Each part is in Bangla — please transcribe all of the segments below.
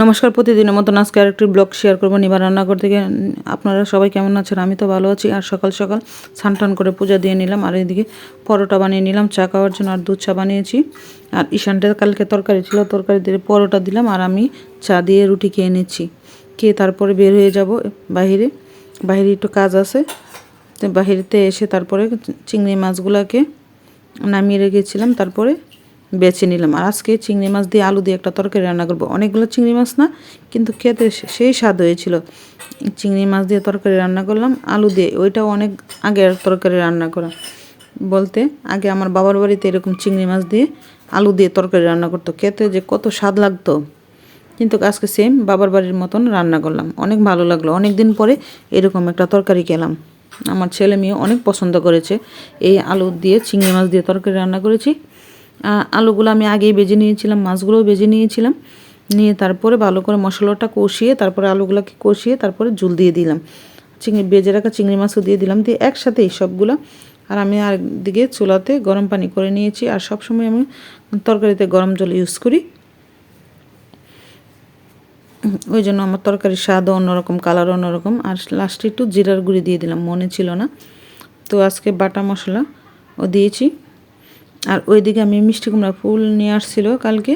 নমস্কার প্রতিদিনের মতন আজকে আরেকটি ব্লগ শেয়ার করব নিবার রান্নাঘর থেকে। আপনারা সবাই কেমন আছেন? আমি তো ভালো আছি। আর সকাল সকাল স্নান করে পূজা দিয়ে নিলাম। আর এদিকে পরোটা বানিয়ে নিলাম, চা খাওয়ার জন্য আর দুধ চা বানিয়েছি। আর ঈশানটার কালকে তরকারি ছিল, তরকারি দিয়ে পরোটা দিলাম আর আমি চা দিয়ে রুটি খেয়ে নিচ্ছি। খেয়ে তারপরে বের হয়ে যাব বাইরে বাইরে একটু কাজ আছে। বাহিরেতে এসে তারপরে চিংড়ি মাছগুলোকে নামিয়ে রেখেছিলাম। তারপরে বেছে নিলাম। আর আজকে চিংড়ি মাছ দিয়ে আলু দিয়ে একটা তরকারি রান্না করব। অনেকগুলো চিংড়ি মাছ না, কিন্তু খেতে সেই স্বাদ হয়েছিল। চিংড়ি মাছ দিয়ে তরকারি রান্না করলাম, আলু দিয়ে। ওইটাও অনেক আগের তরকারি রান্না করা। বলতে আগে আমার বাবার বাড়িতে এরকম চিংড়ি মাছ দিয়ে আলু দিয়ে তরকারি রান্না করতো। খেতে যে কত স্বাদ লাগতো। কিন্তু আজকে সেম বাবার বাড়ির মতন রান্না করলাম। অনেক ভালো লাগল। অনেক দিন পরে এরকম একটা তরকারি খেলাম। আমার ছেলে মেয়ে অনেক পছন্দ করেছে। এই আলু দিয়ে চিংড়ি মাছ দিয়ে তরকারি রান্না করেছি। আলুগুলো আমি আগেই বেজে নিয়েছিলাম, মাছগুলোও বেজে নিয়েছিলাম। নিয়ে তারপরে ভালো করে মশলাটা কষিয়ে তারপরে আলুগুলোকে কষিয়ে তারপরে জল দিয়ে দিলাম। চিংড়ি, বেজে রাখা চিংড়ি মাছও দিয়ে দিলাম। দিয়ে একসাথেই সবগুলো। আর আমি আরেকদিকে চুলাতে গরম পানি করে নিয়েছি। আর সবসময় আমি তরকারিতে গরম জল ইউজ করি। ওই জন্য আমার তরকারির স্বাদও অন্যরকম কালার অন্যরকম। আর লাস্টে একটু জিরার গুঁড়ি দিয়ে দিলাম, মনে ছিল না। তো আজকে বাটা মশলা ও দিয়েছি। আর ওইদিকে আমি মিষ্টি কুমড়া ফুল নিয়ে আসছিল কালকে।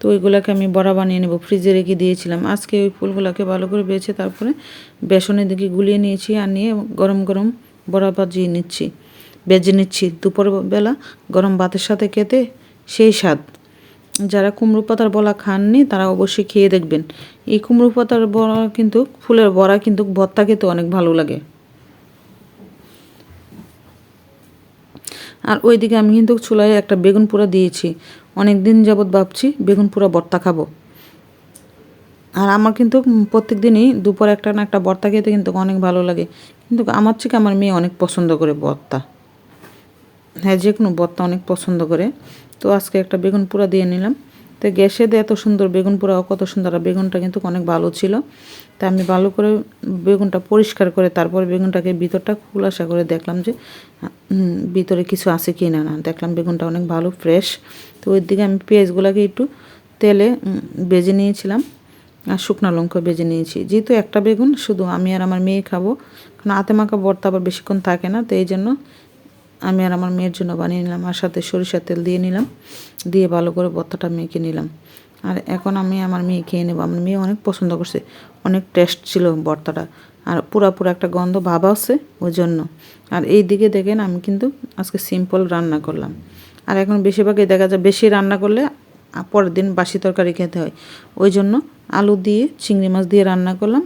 তো ওইগুলোকে আমি বড়া বানিয়ে নেব। ফ্রিজে রেখে দিয়েছিলাম। আজকে ওই ফুলগুলোকে ভালো করে বেছে তারপরে বেসনের দিকে গুলিয়ে নিয়েছি আর নিয়ে গরম গরম বড়া বাজিয়ে নিচ্ছি। বেজে নিচ্ছি দুপুর বেলা গরম ভাতের সাথে খেতে সেই স্বাদ। যারা কুমড়ো পাতার বলা খাননি তারা অবশ্যই খেয়ে দেখবেন। এই কুমড়ো পাতার বড়া কিন্তু ফুলের বড়া কিন্তু ভর্তা খেতে অনেক ভালো লাগে। আর ওইদিকে আমি কিন্তু চুলায় একটা বেগুন পোড়া দিয়েছি। অনেক দিন যাবৎ ভাবছি বেগুন পোড়া ভর্তা খাব। আর আমার কিন্তু প্রত্যেক দিনই দুপুর একটা না একটা ভর্তা খেতে কিন্তু অনেক ভালো লাগে। কিন্তু আমার থেকে আমার মেয়ে অনেক পছন্দ করে ভর্তা। হ্যাঁ যে কোনো ভর্তা অনেক পছন্দ করে। তো আজকে একটা বেগুন পোড়া দিয়ে নিলাম। তো গ্যাসে দিয়ে এত সুন্দর বেগুন পোড়াও, কত সুন্দর। আর বেগুনটা কিন্তু অনেক ভালো ছিল। তা আমি ভালো করে বেগুনটা পরিষ্কার করে তারপর বেগুনটাকে ভিতরটা খুলাসা করে দেখলাম যে ভিতরে কিছু আছে কি না। না দেখলাম বেগুনটা অনেক ভালো, ফ্রেশ। তো ওই দিকে আমি পেঁয়াজগুলোকে একটু তেলে বেজে নিয়েছিলাম। আর শুকনো লঙ্কা বেজে নিয়েছি। যেহেতু একটা বেগুন, শুধু আমি আর আমার মেয়ে খাব। কারণ আতে মাখা ভর্তা আবার বেশিক্ষণ থাকে না। তো এই জন্য আমি আর আমার মেয়ের জন্য বানিয়ে নিলাম, আর সাথে সরিষার তেল দিয়ে নিলাম, দিয়ে ভালো করে ভর্তাটা মেখে নিলাম। আর এখন আমি আমার মেয়ে খেয়ে নেব। আমার মেয়ে অনেক পছন্দ করছে, অনেক টেস্ট ছিল ভর্তাটা। আর পুরা পুরো একটা গন্ধ ভাব আছে ওই জন্য। আর এই দিকে দেখেন আমি কিন্তু আজকে সিম্পল রান্না করলাম। আর এখন বেশিরভাগই দেখা যায় বেশি রান্না করলে পরের দিন বাসি তরকারি খেতে হয়। ওই জন্য আলু দিয়ে, চিংড়ি মাছ দিয়ে রান্না করলাম।